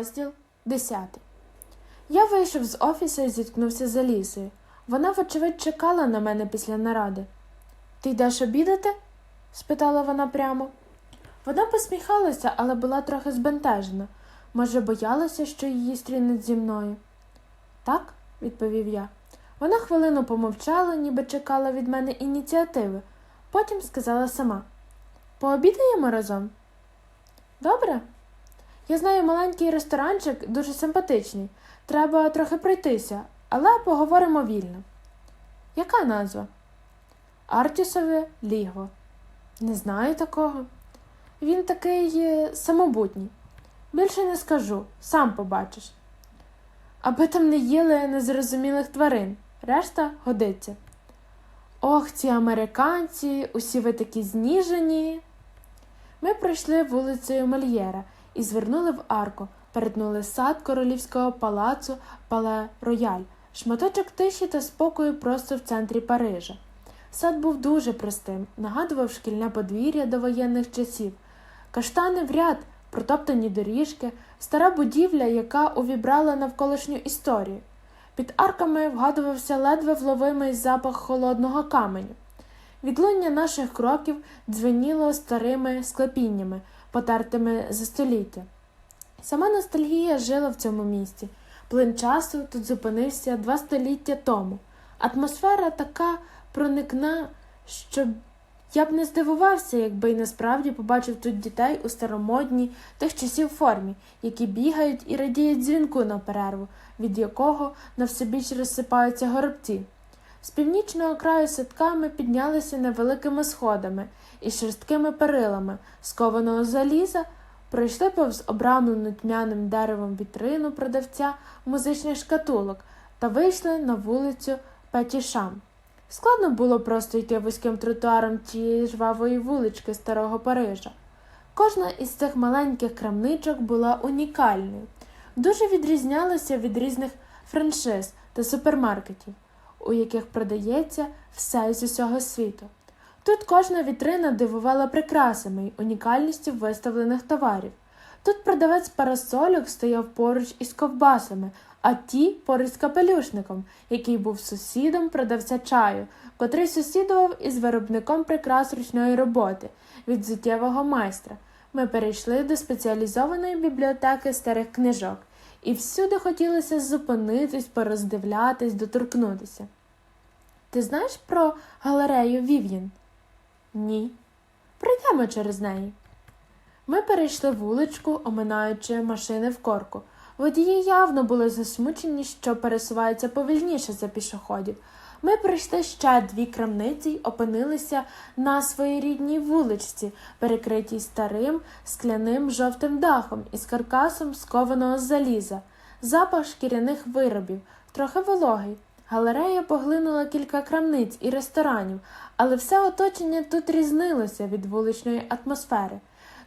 Розділ 10. Я вийшов з офісу і зіткнувся з Алісою. Вона, вочевидь, чекала на мене після наради. Ти йдеш обідати? спитала вона прямо. Вона посміхалася, але була трохи збентежена. Може, боялася, що її стрінуть зі мною. Так, відповів я. Вона хвилину помовчала, ніби чекала від мене ініціативи. Потім сказала сама: Пообідаємо разом? Добре. Я знаю маленький ресторанчик, дуже симпатичний. Треба трохи пройтися, але поговоримо вільно. Яка назва? Артісове лігво. Не знаю такого. Він такий е, самобутній. Більше не скажу, сам побачиш. Аби там не їли незрозумілих тварин, решта годиться. Ох, ці американці, усі ви такі зніжені. Ми пройшли вулицею Мольєра і звернули в арку, перетнули сад королівського палацу Пале Рояль, шматочок тиші та спокою просто в центрі Парижа. Сад був дуже простим, нагадував шкільне подвір'я до воєнних часів, каштани в ряд, протоптані доріжки, стара будівля, яка увібрала навколишню історію. Під арками вгадувався ледве вловимий запах холодного каменю. Відлуння наших кроків дзвеніло старими склепіннями, потертими за століття. Сама ностальгія жила в цьому місті. Плин часу тут зупинився два століття тому. Атмосфера така проникна, що я б не здивувався, якби й насправді побачив тут дітей у старомодній тих часів формі, які бігають і радіють дзвінку на перерву, від якого на всебіч розсипаються горобці. З північного краю садками піднялися невеликими сходами і шерсткими перилами скованого заліза, пройшли повз обрамлену тьмяним деревом вітрину продавця музичних шкатулок та вийшли на вулицю Петішам. Складно було просто йти вузьким тротуаром тієї жвавої вулички старого Парижа. Кожна із цих маленьких крамничок була унікальною, дуже відрізнялася від різних франшиз та супермаркетів, у яких продається все з усього світу. Тут кожна вітрина дивувала прикрасами й унікальністю виставлених товарів. Тут продавець парасольок стояв поруч із ковбасами, а ті поруч з капелюшником, який був сусідом продавця чаю, котрий сусідував із виробником прикрас ручної роботи від зуттєвого майстра. Ми перейшли до спеціалізованої бібліотеки старих книжок, і всюди хотілося зупинитись, пороздивлятись, доторкнутися. Ти знаєш про галерею Вів'їн? Ні. Пройдемо через неї. Ми перейшли вуличку, оминаючи машини в корку. Водії явно були засмучені, що пересуваються повільніше за пішоходів. Ми пройшли ще дві крамниці й опинилися на своєрідній вуличці, перекритій старим скляним жовтим дахом із каркасом скованого заліза, запах шкіряних виробів, трохи вологий. Галерея поглинула кілька крамниць і ресторанів, але все оточення тут різнилося від вуличної атмосфери.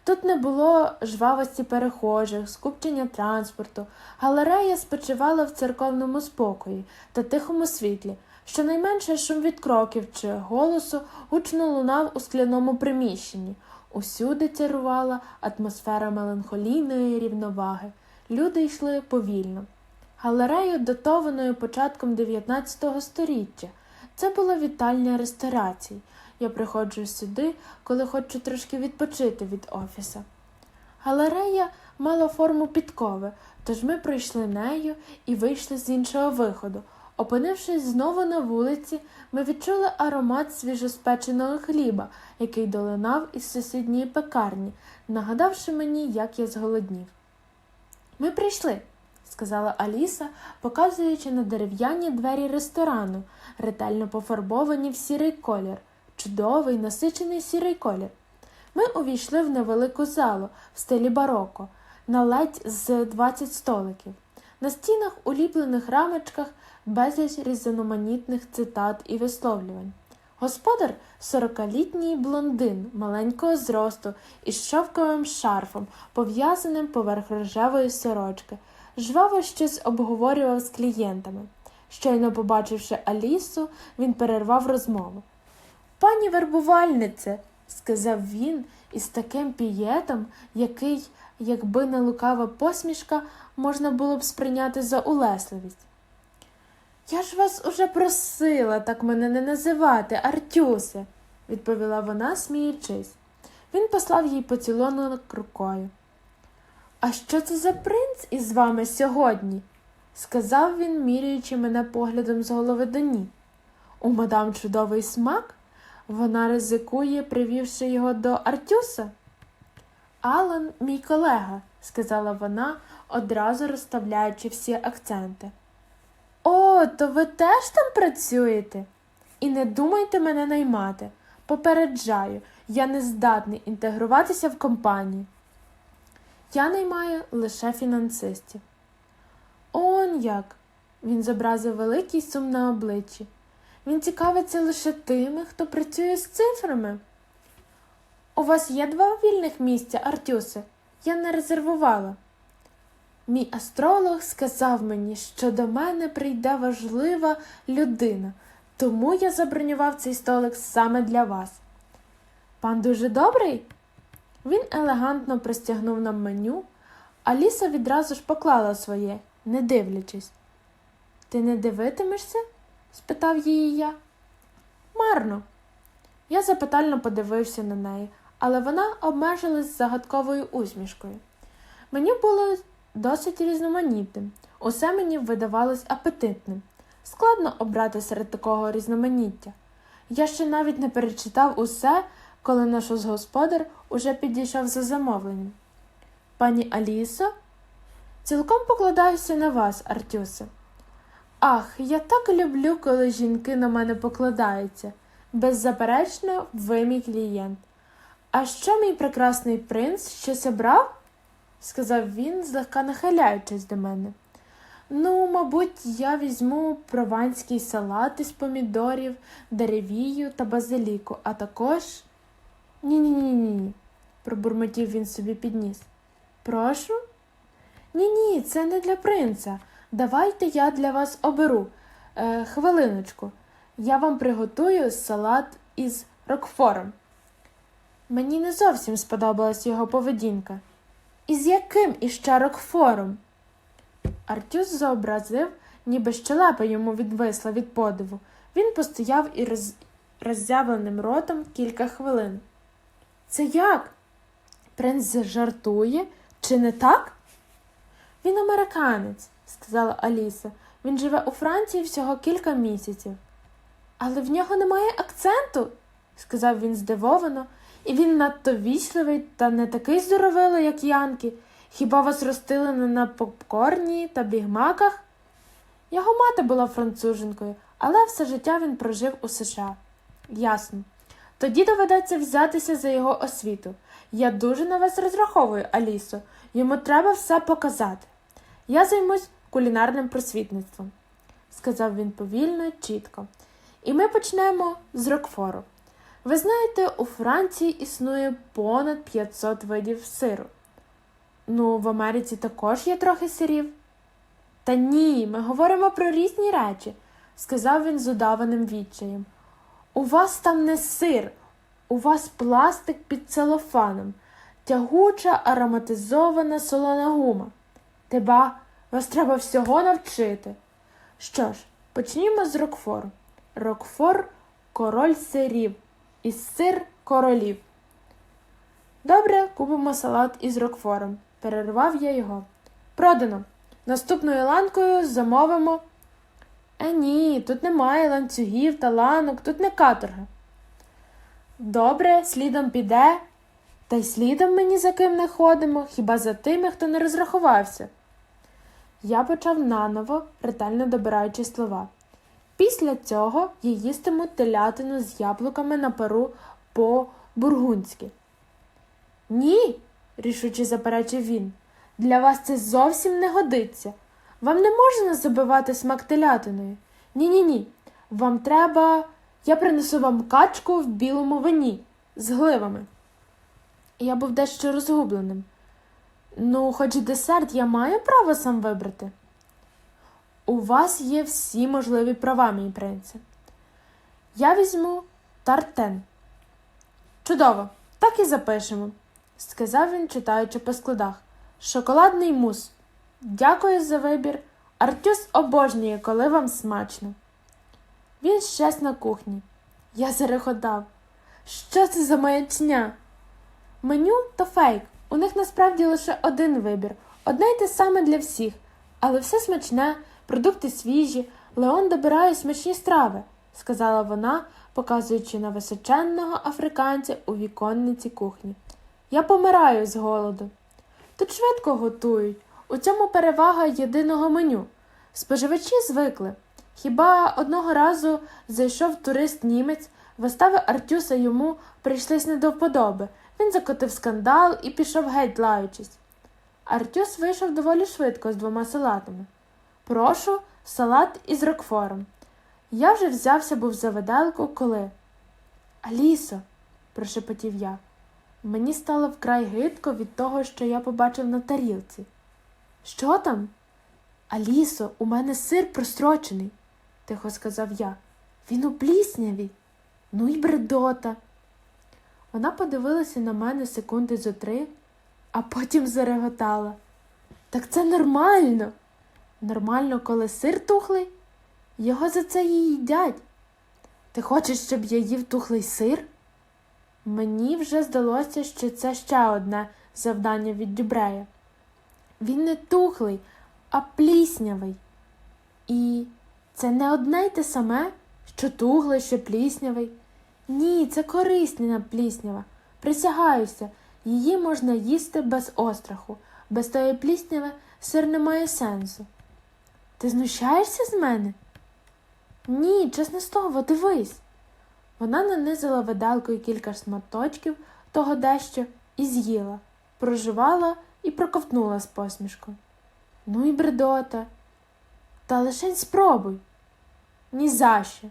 Тут не було жвавості перехожих, скупчення транспорту. Галерея спочивала в церковному спокої та тихому світлі. Щонайменше шум від кроків чи голосу гучно лунав у скляному приміщенні. Усюди царувала атмосфера меланхолійної рівноваги. Люди йшли повільно. Галерею, датованою початком 19 століття. Це була вітальня ресторацій. Я приходжу сюди, коли хочу трошки відпочити від офіса. Галерея мала форму підкови, тож ми пройшли нею і вийшли з іншого виходу. Опинившись знову на вулиці, ми відчули аромат свіжоспеченого хліба, який долинав із сусідньої пекарні, нагадавши мені, як я зголоднів. Ми прийшли, сказала Аліса, показуючи на дерев'яні двері ресторану, ретельно пофарбовані в сірий колір, чудовий насичений сірий колір. Ми увійшли в невелику залу в стилі бароко, на ледь з 20 столиків. На стінах, уліплених рамочках, безліч різноманітних цитат і висловлювань. Господар сорокалітній блондин маленького зросту із шовковим шарфом, пов'язаним поверх рожевої сорочки, жваво щось обговорював з клієнтами. Щойно побачивши Алісу, він перервав розмову. Пані вербувальнице, сказав він із таким пієтом, який якби не лукава посмішка, можна було б сприйняти за улесливість. Я ж вас уже просила так мене не називати, Артюсе, відповіла вона, сміючись. Він послав їй поцілунок рукою. А що це за принц із вами сьогодні? сказав він, міряючи мене поглядом з голови до ніг. У мадам чудовий смак? Вона ризикує, привівши його до Артюса. Алан, мій колега, сказала вона, одразу розставляючи всі акценти. О, то ви теж там працюєте? І не думайте мене наймати. Попереджаю, я не здатний інтегруватися в компанію. Я наймаю лише фінансистів. Он як. Він зобразив великий сум на обличчі. Він цікавиться лише тими, хто працює з цифрами. У вас є два вільних місця, Артюсе? Я не резервувала. Мій астролог сказав мені, що до мене прийде важлива людина, тому я забронював цей столик саме для вас. Пан дуже добрий? Він елегантно простягнув нам меню, а Ліса відразу ж поклала своє, не дивлячись. Ти не дивитимешся? спитав її я. Марно. Я запитально подивився на неї, але вона обмежилась загадковою усмішкою. Меню було досить різноманітним, усе мені видавалось апетитним. Складно обрати серед такого різноманіття. Я ще навіть не перечитав усе, коли наш господар уже підійшов за замовленням. Пані Алісо, цілком покладаюся на вас, Артюсе. Ах, я так люблю, коли жінки на мене покладаються. Беззаперечно, ви мій клієнт. А що мій прекрасний принц щось обрав? Сказав він, злегка нахиляючись до мене. Ну, мабуть, я візьму прованський салат із помідорів, деревію та базиліку, а також. Ні-ні-ні, ні, пробурмотів він собі підніс. Прошу? Ні, ні, це не для принца. Давайте я для вас оберу. Е, хвилиночку, я вам приготую салат із рокфором. Мені не зовсім сподобалась його поведінка. Із яким іще рокфором? Артюс зобразив, ніби щелепа йому відвисла від подиву. Він постояв і роз... роззявленим ротом кілька хвилин. Це як? Принц жартує, чи не так? Він американець, сказала Аліса. Він живе у Франції всього кілька місяців. Але в нього немає акценту, сказав він здивовано, і він надто вічливий та не такий здоровилий, як Янки. Хіба вас ростили не на попкорні та бігмаках? Його мати була француженкою, але все життя він прожив у США. Ясно. Тоді доведеться взятися за його освіту. Я дуже на вас розраховую, Алісо. Йому треба все показати. Я займусь кулінарним просвітництвом, сказав він повільно чітко. І ми почнемо з Рокфору. Ви знаєте, у Франції існує понад 500 видів сиру. Ну, в Америці також є трохи сирів. Та ні, ми говоримо про різні речі, сказав він з удаваним відчаєм. У вас там не сир, у вас пластик під целофаном, тягуча ароматизована солона гума. Теба, вас треба всього навчити. Що ж, почнімо з Рокфору. Рокфор король сирів і сир королів. Добре, купимо салат із Рокфором. Перервав я його. Продано. Наступною ланкою замовимо. Е, ні, тут немає ланцюгів та ланок, тут не каторга. Добре, слідом піде, та й слідом мені за ким не ходимо, хіба за тими, хто не розрахувався. Я почав наново, ретельно добираючи слова. Після цього я їстиму телятину з яблуками на пару по бургундськи. Ні, рішуче заперечив він. Для вас це зовсім не годиться. Вам не можна забивати смак телятиною. Ні-ні ні. Вам треба. Я принесу вам качку в білому вині з гливами. Я був дещо розгубленим. Ну, хоч десерт я маю право сам вибрати. У вас є всі можливі права, мій принце. Я візьму тартен. Чудово, так і запишемо, сказав він, читаючи по складах. Шоколадний мус. Дякую за вибір. Артюс обожнює, коли вам смачно. Він щас на кухні. Я зарехотав. Що це за маячня? Меню то фейк. У них насправді лише один вибір, одне й те саме для всіх, але все смачне, продукти свіжі, Леон добирає смачні страви, сказала вона, показуючи на височенного африканця у віконниці кухні. Я помираю з голоду. Тут швидко готують. У цьому перевага єдиного меню. Споживачі звикли. Хіба одного разу зайшов турист німець, вистави Артюса йому прийшлись не до вподоби. Він закотив скандал і пішов геть лаючись. Артюс вийшов доволі швидко з двома салатами. Прошу, салат із рокфором. Я вже взявся був за виделку, коли. Алісо, прошепотів я. Мені стало вкрай гидко від того, що я побачив на тарілці. Що там? Алісо, у мене сир прострочений, тихо сказав я. Він у плісняві. Ну й бредота. Вона подивилася на мене секунди зо три, а потім зареготала. Так це нормально. Нормально, коли сир тухлий? Його за це і їдять. Ти хочеш, щоб я їв тухлий сир? Мені вже здалося, що це ще одне завдання від Дюбрея. Він не тухлий, а пліснявий. І це не одне й те саме, що тухлий, що пліснявий. Ні, це корисна пліснява. Присягаюся, її можна їсти без остраху. Без тої плісняви сир не має сенсу. Ти знущаєшся з мене? Ні, чесне слово, дивись. Вона нанизила виделкою кілька шматочків того дещо і з'їла, проживала і проковтнула з посмішкою. Ну і бредота. Та лишень спробуй. Ні за що.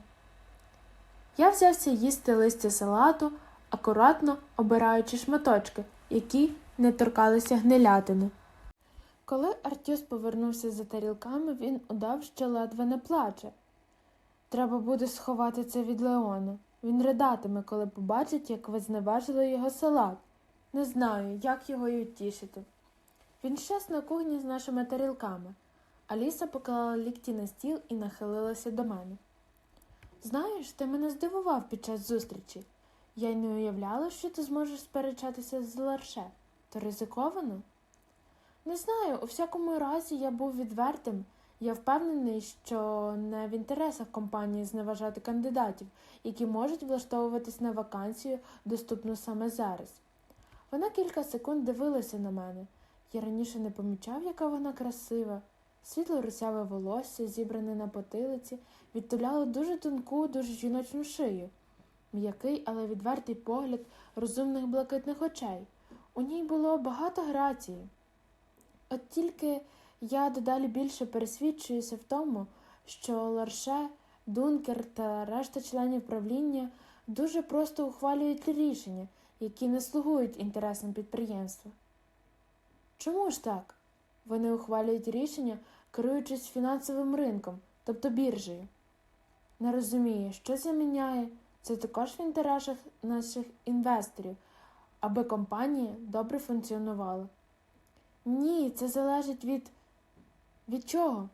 Я взявся їсти листя салату, акуратно обираючи шматочки, які не торкалися гнилятини. Коли Артюс повернувся за тарілками, він удав, що ледве не плаче. Треба буде сховати це від Леона. Він ридатиме, коли побачить, як ви зневажили його салат. Не знаю, як його й утішити. Він щас на кухні з нашими тарілками. Аліса поклала лікті на стіл і нахилилася до мене. Знаєш, ти мене здивував під час зустрічі. Я й не уявляла, що ти зможеш сперечатися з Ларше. То ризиковано? Не знаю, у всякому разі я був відвертим. Я впевнений, що не в інтересах компанії зневажати кандидатів, які можуть влаштовуватись на вакансію, доступну саме зараз. Вона кілька секунд дивилася на мене. Я раніше не помічав, яка вона красива. Світло русяве волосся, зібране на потилиці, відтуляло дуже тонку, дуже жіночну шию, м'який, але відвертий погляд розумних блакитних очей. У ній було багато грації. От тільки я дедалі більше пересвідчуюся в тому, що Ларше, Дункер та решта членів правління дуже просто ухвалюють рішення, які не слугують інтересам підприємства. Чому ж так? Вони ухвалюють рішення, керуючись фінансовим ринком, тобто біржею. Не розумію, що це міняє. Це також в інтересах наших інвесторів, аби компанія добре функціонувала. Ні, це залежить від. Від чого?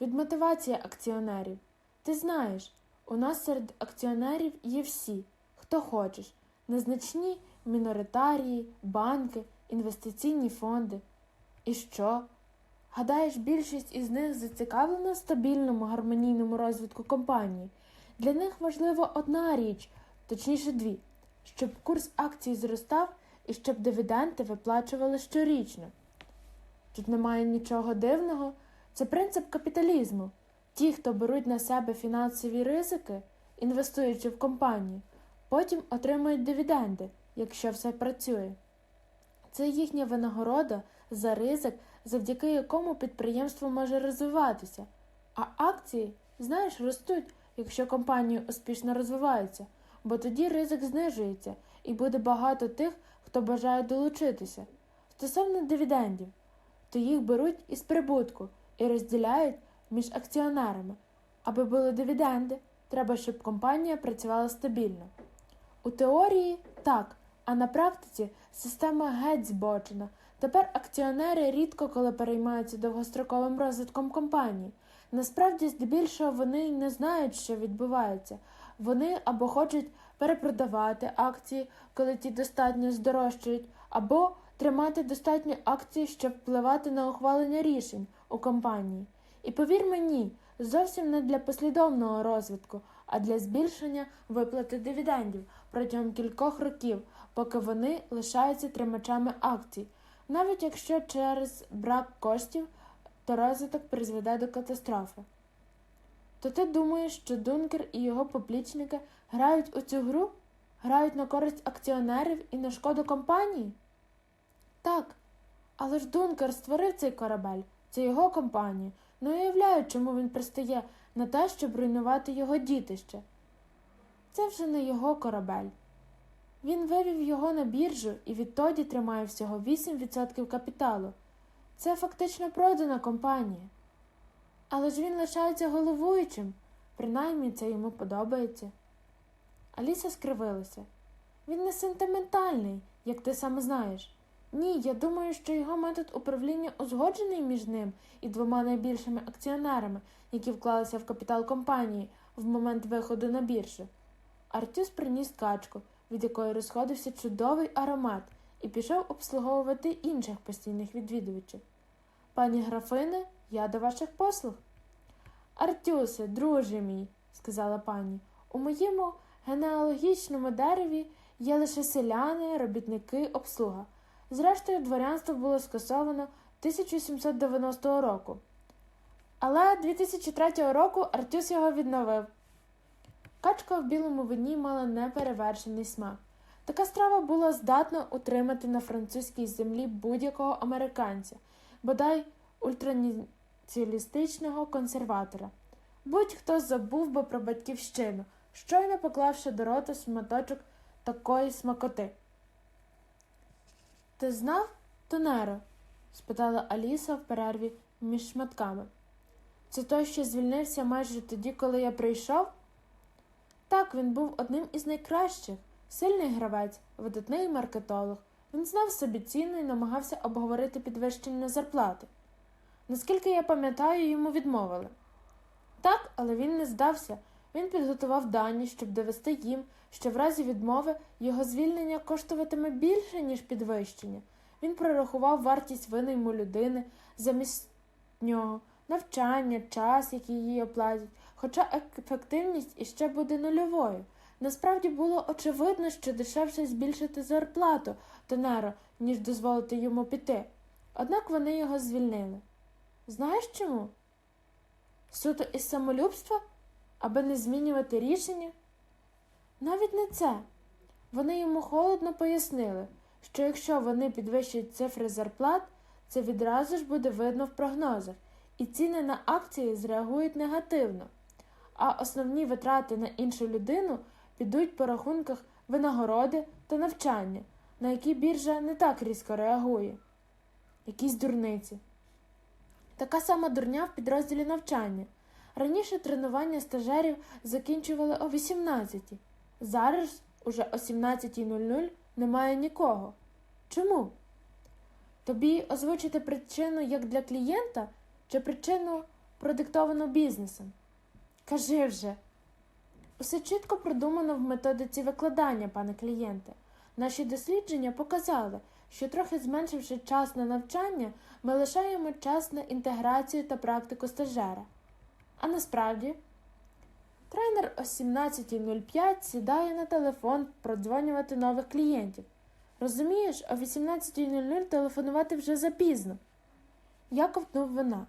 Від мотивації акціонерів. Ти знаєш, у нас серед акціонерів є всі, хто хочеш, незначні міноритарії, банки, інвестиційні фонди. І що? Гадаєш, більшість із них зацікавлена в стабільному гармонійному розвитку компанії. Для них важлива одна річ, точніше дві, щоб курс акцій зростав і щоб дивіденди виплачували щорічно. Тут немає нічого дивного, це принцип капіталізму. Ті, хто беруть на себе фінансові ризики, інвестуючи в компанію, потім отримують дивіденди, якщо все працює. Це їхня винагорода за ризик, завдяки якому підприємство може розвиватися. А акції, знаєш, ростуть, якщо компанія успішно розвивається, бо тоді ризик знижується і буде багато тих, хто бажає долучитися. Стосовно дивідендів, то їх беруть із прибутку і розділяють між акціонерами. Аби були дивіденди, треба, щоб компанія працювала стабільно. У теорії так, а на практиці система геть збочена. Тепер акціонери рідко коли переймаються довгостроковим розвитком компанії. Насправді, здебільшого, вони не знають, що відбувається. Вони або хочуть перепродавати акції, коли ті достатньо здорожчають, або тримати достатньо акцій, щоб впливати на ухвалення рішень у компанії. І повір мені, зовсім не для послідовного розвитку, а для збільшення виплати дивідендів протягом кількох років, поки вони лишаються тримачами акцій, навіть якщо через брак коштів то розвиток призведе до катастрофи. То ти думаєш, що Дункер і його поплічники грають у цю гру? Грають на користь акціонерів і на шкоду компанії? Так, але ж Дункер створив цей корабель, це його компанія. Не уявляю, чому він пристає на те, щоб руйнувати його дітище. Це вже не його корабель. Він вивів його на біржу і відтоді тримає всього 8% капіталу. Це фактично продана компанія. Але ж він лишається головуючим, принаймні це йому подобається. Аліса скривилася. Він не сентиментальний, як ти сам знаєш. Ні, я думаю, що його метод управління узгоджений між ним і двома найбільшими акціонерами, які вклалися в капітал компанії в момент виходу на біржу. Артюс приніс качку, від якої розходився чудовий аромат, і пішов обслуговувати інших постійних відвідувачів. Пані графине, я до ваших послуг. Артюсе, друже мій, сказала пані, у моєму генеалогічному дереві є лише селяни, робітники, обслуга. Зрештою, дворянство було скасовано 1790 року. Але 2003 року Артюс його відновив. Качка в білому вині мала неперевершений смак. Така страва була здатна утримати на французькій землі будь-якого американця, бодай ультранаціоналістичного консерватора. Будь-хто забув би про батьківщину, щойно поклавши до рота шматочок такої смакоти. Ти знав, Тонеро? спитала Аліса в перерві між шматками. Це той, що звільнився майже тоді, коли я прийшов? Так, він був одним із найкращих, сильний гравець, видатний маркетолог. Він знав собі ціну і намагався обговорити підвищення зарплати. Наскільки я пам'ятаю, йому відмовили. Так, але він не здався. Він підготував дані, щоб довести їм, що в разі відмови його звільнення коштуватиме більше, ніж підвищення. Він прорахував вартість винайму людини замість нього, навчання, час, який їй оплатять, хоча ефективність іще буде нульовою. Насправді було очевидно, що дешевше збільшити зарплату Тонеро, ніж дозволити йому піти. Однак вони його звільнили. Знаєш чому? Суто із самолюбства, аби не змінювати рішення? Навіть не це. Вони йому холодно пояснили, що якщо вони підвищують цифри зарплат, це відразу ж буде видно в прогнозах, і ціни на акції зреагують негативно, а основні витрати на іншу людину підуть по рахунках винагороди та навчання, на які біржа не так різко реагує. Якісь дурниці. Така сама дурня в підрозділі навчання. Раніше тренування стажерів закінчували о 18 Зараз уже о 17.00 немає нікого. Чому? Тобі озвучити причину як для клієнта чи причину продиктовану бізнесом? Кажи вже. Усе чітко продумано в методиці викладання, пане клієнте. Наші дослідження показали, що трохи зменшивши час на навчання, ми лишаємо час на інтеграцію та практику стажера. А насправді, тренер о 17.05 сідає на телефон продзвонювати нових клієнтів. Розумієш, о 18.00 телефонувати вже запізно. Я ковтнув вина.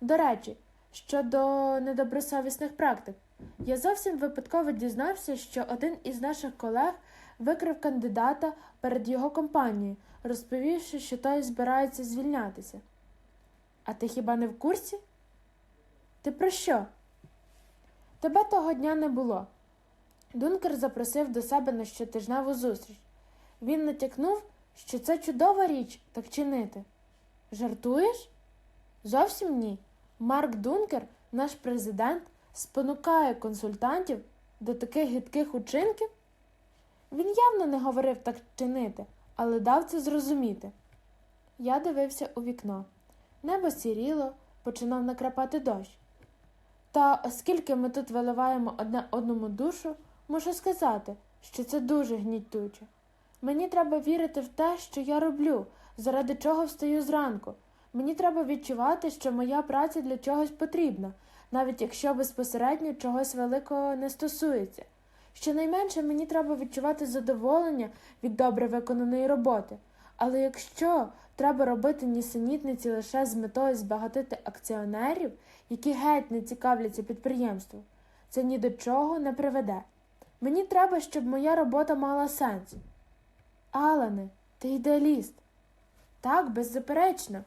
До речі, щодо недобросовісних практик, я зовсім випадково дізнався, що один із наших колег викрив кандидата перед його компанією, розповівши, що той збирається звільнятися. А ти хіба не в курсі? Ти про що? Тебе того дня не було. Дункер запросив до себе на щотижневу зустріч. Він натякнув, що це чудова річ так чинити. Жартуєш? Зовсім ні. Марк Дункер, наш президент, спонукає консультантів до таких гидких учинків? Він явно не говорив так чинити, але дав це зрозуміти. Я дивився у вікно. Небо сіріло, починав накрапати дощ. Та оскільки ми тут виливаємо одне одному душу, можу сказати, що це дуже гнітюче. Мені треба вірити в те, що я роблю, заради чого встаю зранку. Мені треба відчувати, що моя праця для чогось потрібна, навіть якщо безпосередньо чогось великого не стосується. Щонайменше мені треба відчувати задоволення від добре виконаної роботи. Але якщо треба робити нісенітниці лише з метою збагатити акціонерів, які геть не цікавляться підприємством, це ні до чого не приведе. Мені треба, щоб моя робота мала сенс. Алане, ти ідеаліст. Так, беззаперечно.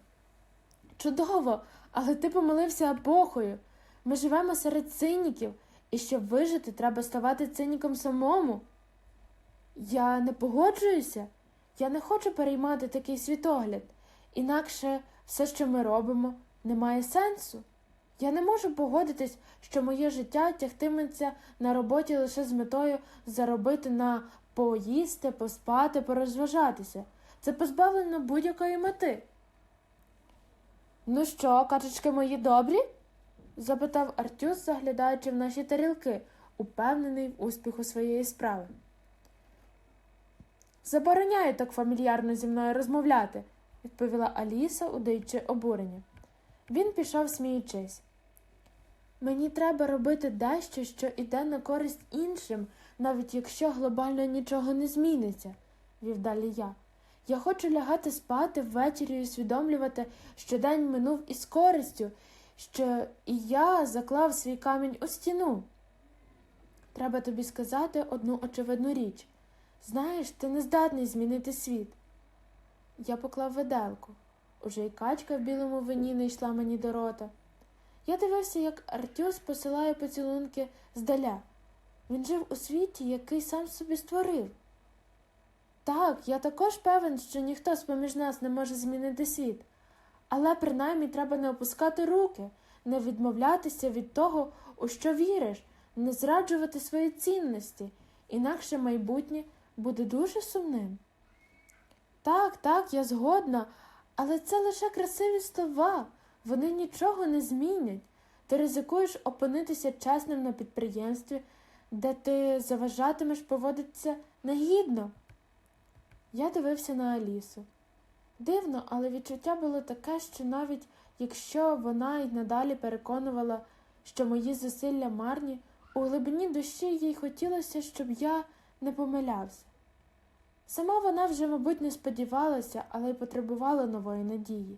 Чудово, але ти помилився епохою. Ми живемо серед циніків, і щоб вижити, треба ставати циніком самому. Я не погоджуюся. Я не хочу переймати такий світогляд, інакше все, що ми робимо, не має сенсу. Я не можу погодитись, що моє життя тягтиметься на роботі лише з метою заробити на поїсти, поспати, порозважатися. Це позбавлено будь-якої мети. Ну що, качечки мої добрі? запитав Артюс, заглядаючи в наші тарілки, упевнений в успіху своєї справи. Забороняю так фамільярно зі мною розмовляти, відповіла Аліса, удаючи обурення. Він пішов, сміючись. Мені треба робити дещо, що йде на користь іншим, навіть якщо глобально нічого не зміниться, вів далі я. Я хочу лягати спати ввечері і усвідомлювати, що день минув із користю, що і я заклав свій камінь у стіну. Треба тобі сказати одну очевидну річ. Знаєш, ти не здатний змінити світ. Я поклав виделку. Уже й качка в білому вині не йшла мені до рота. Я дивився, як Артюс посилає поцілунки здаля. Він жив у світі, який сам собі створив. Так, я також певен, що ніхто з поміж нас не може змінити світ, але принаймні треба не опускати руки, не відмовлятися від того, у що віриш, не зраджувати свої цінності, інакше майбутнє буде дуже сумним. Так, так, я згодна, але це лише красиві слова, вони нічого не змінять. Ти ризикуєш опинитися чесним на підприємстві, де ти заважатимеш поводитися негідно. Я дивився на Алісу. Дивно, але відчуття було таке, що навіть якщо вона й надалі переконувала, що мої зусилля марні, у глибині душі їй хотілося, щоб я не помилявся. Сама вона вже, мабуть, не сподівалася, але й потребувала нової надії.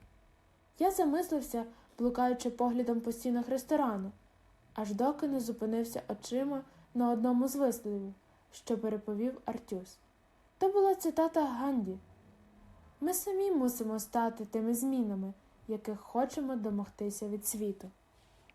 Я замислився, блукаючи поглядом по стінах ресторану, аж доки не зупинився очима на одному з висловів, що переповів Артюс. То була цитата Ганді. Ми самі мусимо стати тими змінами, яких хочемо домогтися від світу.